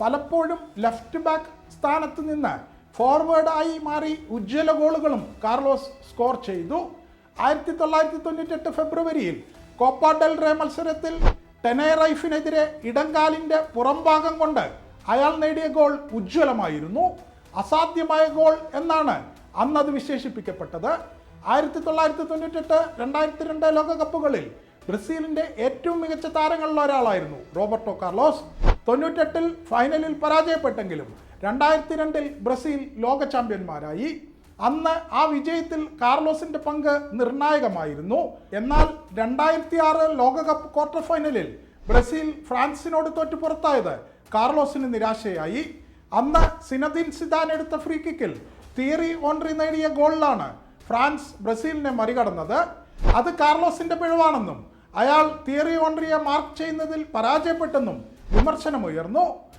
പലപ്പോഴും left back സ്ഥാനത്ത് നിന്ന് ഫോർവേഡായി മാറി ഉജ്ജ്വല ഗോളുകളും കാർലോസ് സ്കോർ ചെയ്തു. ആയിരത്തി തൊള്ളായിരത്തി തൊണ്ണൂറ്റെട്ട് ഫെബ്രുവരിയിൽ കോപ്പ ഡെൽ റേ മത്സരത്തിൽ ടെനേറൈഫിനെതിരെ ഇടങ്കാലിന്റെ പുറംഭാഗം കൊണ്ട് അയാൾ നേടിയ ഗോൾ ഉജ്ജ്വലമായിരുന്നു. അസാധ്യമായ ഗോൾ എന്നാണ് അന്നത് വിശേഷിപ്പിക്കപ്പെട്ടത്. ആയിരത്തി തൊള്ളായിരത്തി തൊണ്ണൂറ്റെട്ട് രണ്ടായിരത്തി രണ്ട് ലോകകപ്പുകളിൽ ബ്രസീലിന്റെ ഏറ്റവും മികച്ച താരങ്ങളിൽ ഒരാളായിരുന്നു റോബർട്ടോ കാർലോസ്. തൊണ്ണൂറ്റെട്ടിൽ ഫൈനലിൽ പരാജയപ്പെട്ടെങ്കിലും രണ്ടായിരത്തി രണ്ടിൽ ബ്രസീൽ ലോക ചാമ്പ്യന്മാരായി. അന്ന് ആ വിജയത്തിൽ കാർലോസിന്റെ പങ്ക് നിർണായകമായിരുന്നു. എന്നാൽ രണ്ടായിരത്തി ആറ് ലോകകപ്പ് ക്വാർട്ടർ ഫൈനലിൽ ബ്രസീൽ ഫ്രാൻസിനോട് തോറ്റു പുറത്തായത് കാർലോസിന് നിരാശയായി. അന്ന് സിനദിൻ സിദാൻ എടുത്ത ഫ്രീ കിക്കിൽ തിയറി ഓൺറി നേടിയ ഗോളിലാണ് ഫ്രാൻസ് ബ്രസീലിനെ മറികടന്നത്. അത് കാർലോസിന്റെ പിഴവാണെന്നും അയാൾ തിയറി ഓൺറിയെ മാർക്ക് ചെയ്യുന്നതിൽ പരാജയപ്പെട്ടെന്നും വിമർശനമുയർന്നു